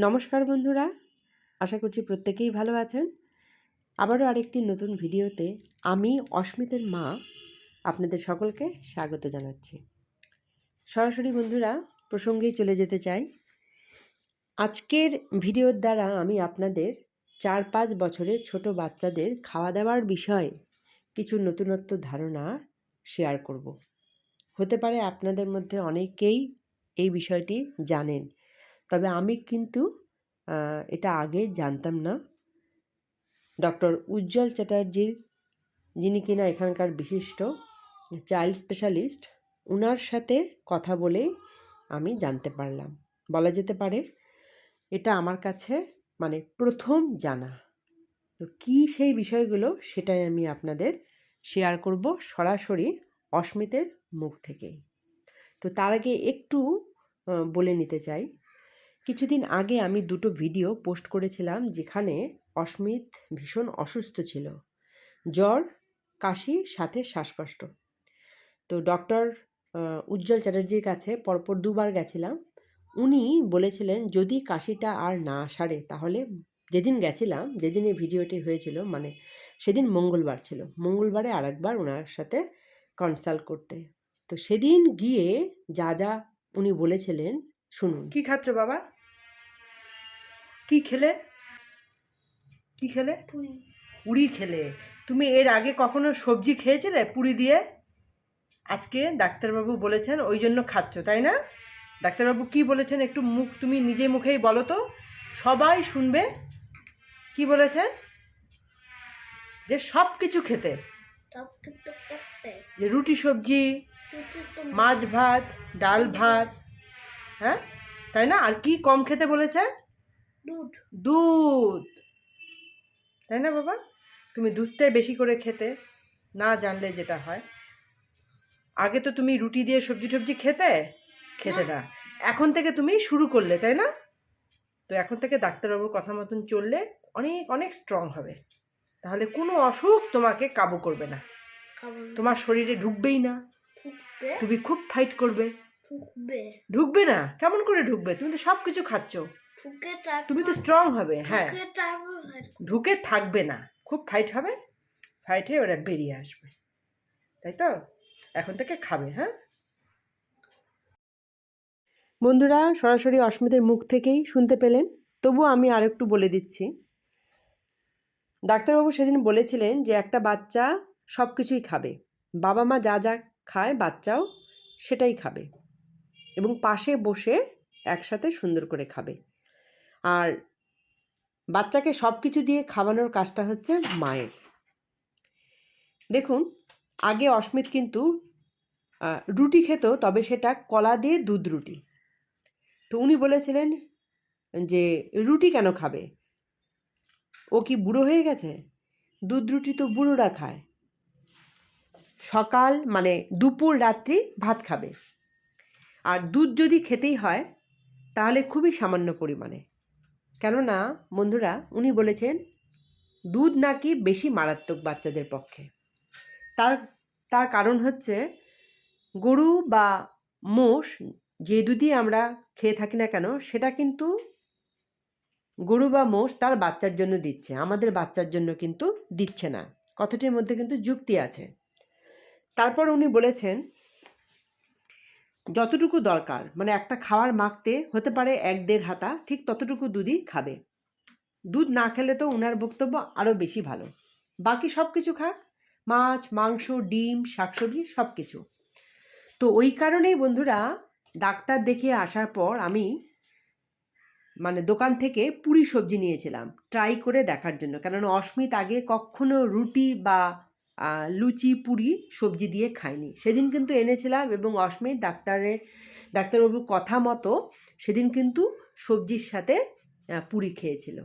নমস্কার বন্ধুরা, আশা করছি প্রত্যেকেই ভালো আছেন। আবারও আরেকটি নতুন ভিডিওতে আমি অস্মিতের মা আপনাদের সকলকে স্বাগত জানাচ্ছি। সরাসরি বন্ধুরা, প্রসঙ্গেই চলে যেতে চাই। আজকের ভিডিওর দ্বারা আমি আপনাদের চার পাঁচ বছরের ছোট বাচ্চাদের খাওয়া দাওয়ার বিষয়ে কিছু নতুনত্ব ধারণা শেয়ার করব। হতে পারে আপনাদের মধ্যে অনেকেই এই বিষয়টি জানেন। তবে আমি কিন্তু এটা আগে জানতাম না। ডক্টর উজ্জ্বল চ্যাটার্জির, যিনি কিনা এখানকার বিশিষ্ট চাইল্ড স্পেশালিস্ট ওনার সাথে কথা বলেই আমি জানতে পারলাম। বলা যেতে পারে, এটা আমার কাছে মানে প্রথম জানা। তো কী সেই বিষয়গুলো সেটাই আমি আপনাদের শেয়ার করব সরাসরি অস্মিতের মুখ থেকেই। তো তার আগে একটু বলে নিতে চাই। কিছুদিন আগে আমি দুটো ভিডিও পোস্ট করেছিলাম যেখানে অস্মিত ভীষণ অসুস্থ ছিল। জ্বর, কাশি, সাথে শ্বাসকষ্ট। তো ডক্টর উজ্জ্বল চ্যাটার্জির কাছে পরপর দুবার গেছিলাম। উনি বলেছিলেন, যদি কাশিটা আর না সারে, তাহলে যেদিন গেছিলাম, যেদিন এই ভিডিওটি হয়েছিল মানে সেদিন মঙ্গলবার ছিল। মঙ্গলবারে আরেকবার ওনার সাথে কনসাল্ট করতে। তো সেদিন গিয়ে যা যা উনি বলেছিলেন, শুনুন। কি খাচ্ছ বাবা? কি খেলে? কি খেলে? পুরি। খেলে। তুমি এর আগে কখনো সবজি খেয়েছিলে পুরি দিয়ে? আজকে ডাক্তারবাবু বলেছেন ওই জন্য খাচ্ছ তাই না? ডাক্তারবাবু কি বলেছেন একটু মুখ তুমি নিজে মুখেই বলো তো। সবাই শুনবে। কি বলেছেন? যে সব কিছু খেতে। যে রুটি সবজি মাছ ভাত ডাল ভাত হ্যাঁ? তাই না? আর কি কম খেতে বলেছে দুধ। দুধ। তাই না বাবা? তুমি দুধটাই বেশি করে খেতে না জানলে যেটা হয়। আগে তো তুমি রুটি দিয়ে সবজি টবজি খেতে? খেতে না। এখন থেকে তুমি শুরু করলে তাই না? তো এখন থেকে ডাক্তারবাবুর কথা মতন চললে অনেক অনেক স্ট্রং হবে। তাহলে কোনো অসুখ তোমাকে কাবু করবে না। তোমার শরীরে ঢুকবেই না। তুমি খুব ফাইট করবে। ঢুকবে। না? কেমন করে ঢুকবে? তুমি তো সব কিছু খাচ্ছ। তুমি তো স্ট্রং হবে হ্যাঁ। ঢুকে থাকবে না খুব ফাইট হবে ফাইট হয়ে ওরা বেরিয়ে আসবে তাই তো? এখন থেকে খাবে হ্যাঁ? বন্ধুরা সরাসরি অস্মিতের মুখ থেকেই শুনতে পেলেন তবু আমি আর একটু বলে দিচ্ছি। ডাক্তারবাবু সেদিন বলেছিলেন যে একটা বাচ্চা সব কিছুই খাবে বাবা মা যা যা খায় বাচ্চাও সেটাই খাবে এবং পাশে বসে একসাথে সুন্দর করে খাবে। আর বাচ্চাকে সব কিছু দিয়ে খাওয়ানোর কাজটা হচ্ছে মায়ের। দেখুন, আগে অস্মিত কিন্তু রুটি খেত, তবে সেটা কলা দিয়ে দুধ রুটি। তো উনি বলেছিলেন যে, রুটি কেন খাবে? ও কি বুড়ো হয়ে গেছে? দুধ রুটি তো বুড়োরা খায়। সকাল মানে দুপুর, রাত্রি ভাত খাবে। আর দুধ যদি খেতেই হয়, তাহলে খুবই সামান্য পরিমাণে। কেননা, বন্ধুরা, উনি বলেছেন, দুধ নাকি বেশি মারাত্মক বাচ্চাদের পক্ষে? তার তার কারণ হচ্ছে, গরু বা মোষ যে দুধই আমরা খেয়ে থাকি না কেন, সেটা কিন্তু গরু বা মোষ তার বাচ্চার জন্য দিচ্ছে। আমাদের বাচ্চার জন্য কিন্তু দিচ্ছে না। কথাটির মধ্যে কিন্তু যুক্তি আছে। তারপর উনি বলেছেন যতটুকু দরকার মানে একটা খাওয়ার মাখতে হতে পারে এক দেড় হাতা, ঠিক ততটুকু দুধই খাবে। দুধ না খেলে তো ওনার বক্তব্য আরও বেশি ভালো। বাকি সব কিছু খাক, মাছ, মাংস, ডিম, শাকসবজি সব কিছু তো ওই কারণেই বন্ধুরা, ডাক্তার দেখে আসার পর আমি মানে দোকান থেকে পুরি সবজি নিয়েছিলাম ট্রাই করে দেখার জন্য। কেননা অস্মিত আগে কখনো রুটি বা লুচি, পুরি, সবজি দিয়ে খাইনি। সেদিন কিন্তু এনেছিলাম এবং অস্মিত ডাক্তারের, ডাক্তারবাবুর কথা মতো সেদিন কিন্তু সবজির সাথে পুরি খেয়েছিল।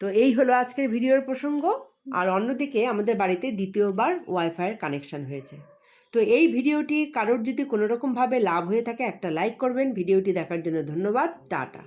তো এই হলো আজকের ভিডিওর প্রসঙ্গ। আর অন্যদিকে আমাদের বাড়িতে দ্বিতীয়বার ওয়াইফাইয়ের কানেকশন হয়েছে। তো এই ভিডিওটি কারোর যদি কোনো রকমভাবে লাভ হয়ে থাকে একটা লাইক করবেন। ভিডিওটি দেখার জন্য ধন্যবাদ। টাটা।